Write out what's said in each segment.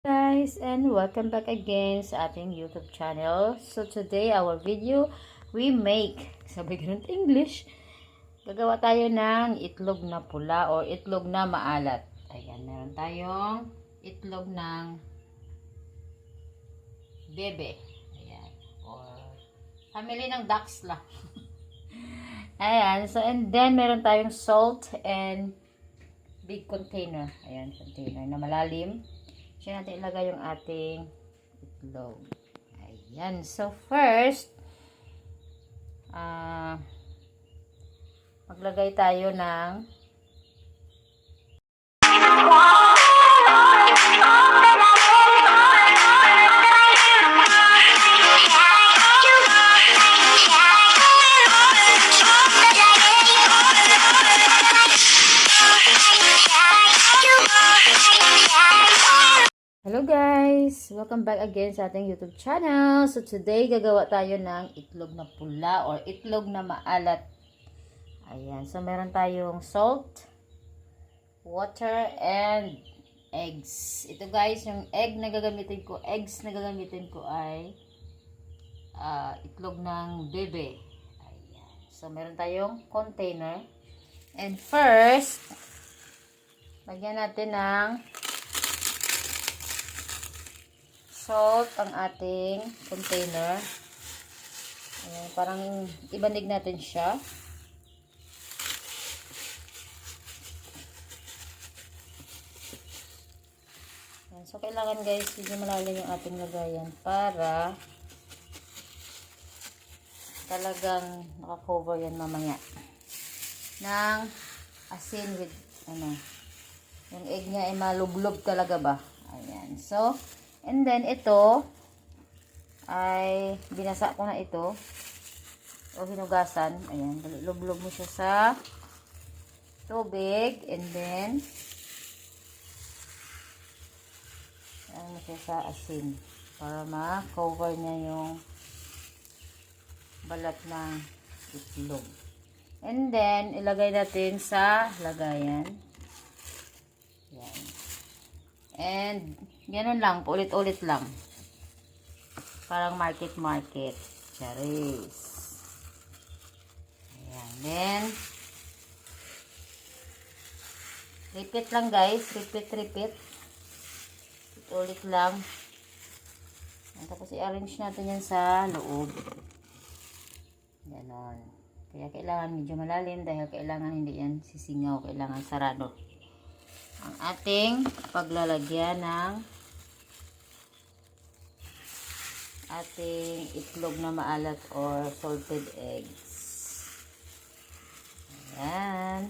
guys and welcome back again sa ating YouTube channel. So today our video we make sabi ganun English gagawa tayo ng itlog na pula or itlog na maalat. Ayan, meron tayong itlog ng bebe. Ayan. Or family ng ducks lang. Ayan. So and then meron tayong salt and big container. Ayan, container na malalim. Siya natin ilagay yung ating itlog. Ayan. So, first, ah, maglagay tayo ng guys! Welcome back again sa ating YouTube channel. So today, gagawa tayo ng itlog na pula or itlog na maalat. Ayan. So meron tayong salt, water, and eggs. Ito guys, yung egg na gagamitin ko, eggs na gagamitin ko ay ah, itlog ng bebe. Ayan. So meron tayong container. And first, lagyan natin ng salt ang ating container. Ayan, parang ibanig natin siya. Ayan, so, kailangan guys, hindi malalim yung ating lagayan para talagang nakakover yan mamaya ng asin with ano yung egg niya ay malublob talaga ba ayan so And then, ito, ay, binasa ko na ito. O hinugasan. Ayan, lublob mo siya sa tubig. And then, ayan mo siya sa asin. Para ma-cover niya yung balat ng itlog. And then, ilagay natin sa lagayan. Ayan. And, ganun lang, ulit-ulit lang. Parang market-market. Charis. Ayan. Then, repeat lang guys. Repeat, repeat. Ulit lang. Ayan, tapos i-arrange natin yan sa loob. Ganon. Kaya kailangan medyo malalim dahil kailangan hindi yan sisingaw. Kailangan sarado ang ating paglalagyan ng ating itlog na maalat or salted eggs. Ayan.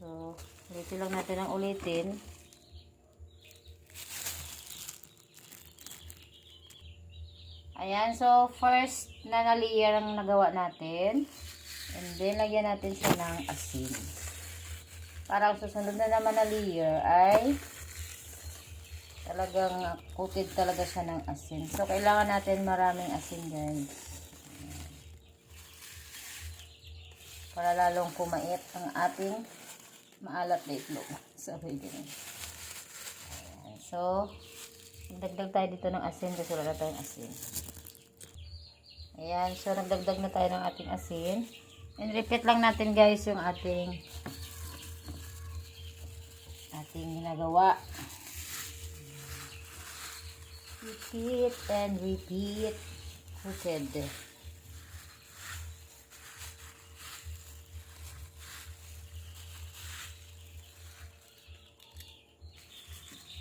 So, ulitin lang natin ang ulitin. Ayan. So, first na na-layer ang nagawa natin. And then, lagyan natin siya ng asin. Para ang susunod na naman na layer ay talagang coated talaga siya ng asin. So, kailangan natin maraming asin guys. Para lalong kumait ang ating maalat na itlog. So, pwede. So, nagdagdag tayo dito ng asin kasi wala tayong asin. Ayan. So, nagdagdag na tayo ng ating asin. And repeat lang natin guys yung ating ating ginagawa. Repeat and repeat. Coated.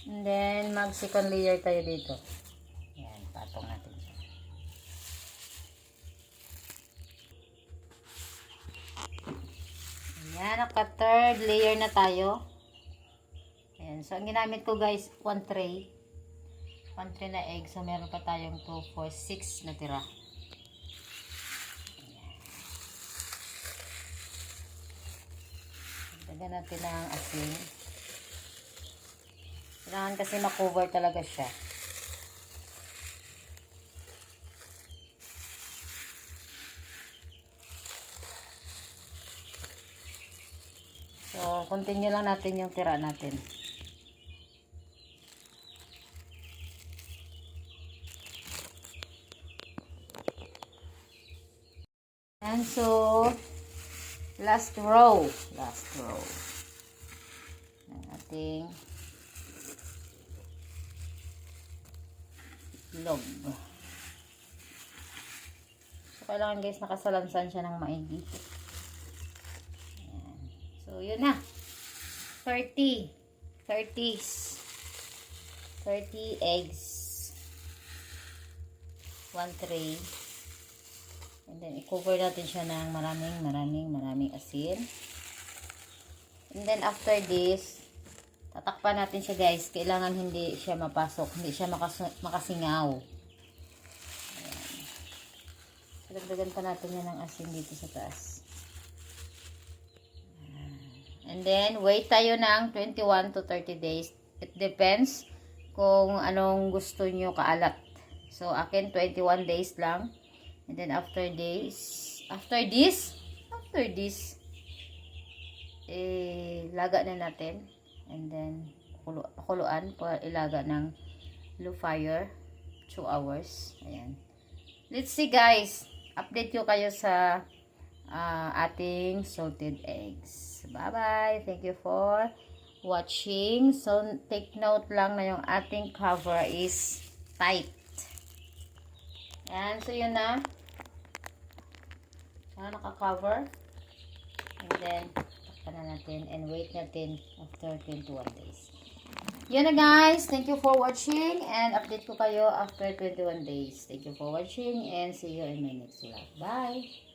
And then, mag second layer tayo dito. Yan, patong natin siya. Ayan, naka third layer na tayo. Ayan, so ang ginamit ko guys, one tray. One tray na egg. So meron pa tayong 2, 4, 6 na tira. Lagyan natin ng asin. Kailangan kasi makover talaga siya. So, continue lang natin yung tira natin. And so, last row. Last row. Ng ating itlog. So, kailangan guys, nakasalansan siya ng maigi. So, yun na. 30. 30s. 30 eggs. 1 tray. And then, i-cover natin siya ng maraming, maraming, maraming asin. And then, after this, tatakpan natin siya guys. Kailangan hindi siya mapasok. Hindi siya makas makasingaw. Ayan. Dagdagan pa natin yan ng asin dito sa taas. And then, wait tayo ng 21 to 30 days. It depends kung anong gusto nyo kaalat. So, akin 21 days lang. And then, after days, after this, after this, eh, laga na natin. And then, kuluan pa ilaga ng low fire. 2 hours. Ayan. Let's see guys. Update ko kayo sa ah, ating salted eggs. Bye-bye. Thank you for watching. So, take note lang na yung ating cover is tight. Ayan. So, yun na. Sana naka-cover. And then, takpan na natin and wait natin after 21 days. Yun na guys. Thank you for watching and update ko kayo after 21 days. Thank you for watching and see you in my next vlog. Bye!